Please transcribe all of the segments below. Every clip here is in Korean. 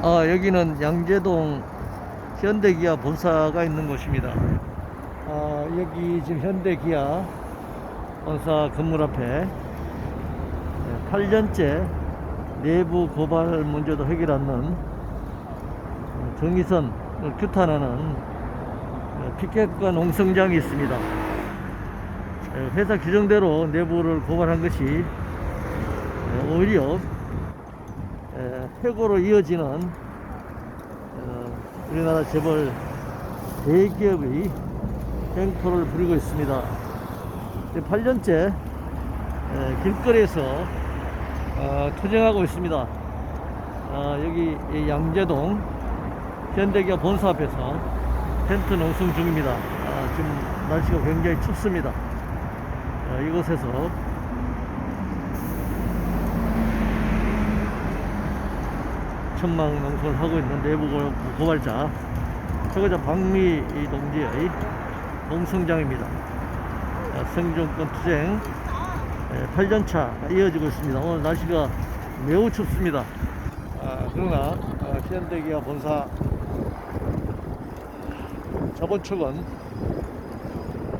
아, 여기는 양재동 현대기아 본사가 있는 곳입니다. 아, 여기 지금 현대기아 본사 건물 앞에 네, 8년째 내부 고발 문제도 해결 않는 어, 정의선을 규탄하는 어, 피켓과 농성장이 있습니다. 에, 회사 규정대로 내부를 고발한 것이 에, 오히려 에, 해고로 이어지는 어, 우리나라 재벌 대기업의 행포를 부리고 있습니다. 8년째 길거리에서 어, 투쟁하고 있습니다. 어, 여기 이 양재동 현대기아 본사 앞에서 텐트 농성 중입니다. 아, 지금 날씨가 굉장히 춥습니다. 어, 이곳에서 천막 농성을 하고 있는 내부 고- 고발자 저거자 박미 동지의 농성장입니다. 아, 생존권 투쟁 8년차 이어지고 있습니다. 오늘 날씨가 매우 춥습니다. 아, 그러나 아, 현대기아 본사 저번 축은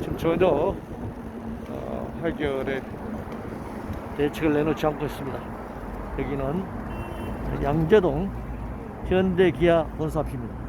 지금 전혀 어, 해결에 대책을 내놓지 않고 있습니다. 여기는 양재동 현대기아 본사 앞입니다.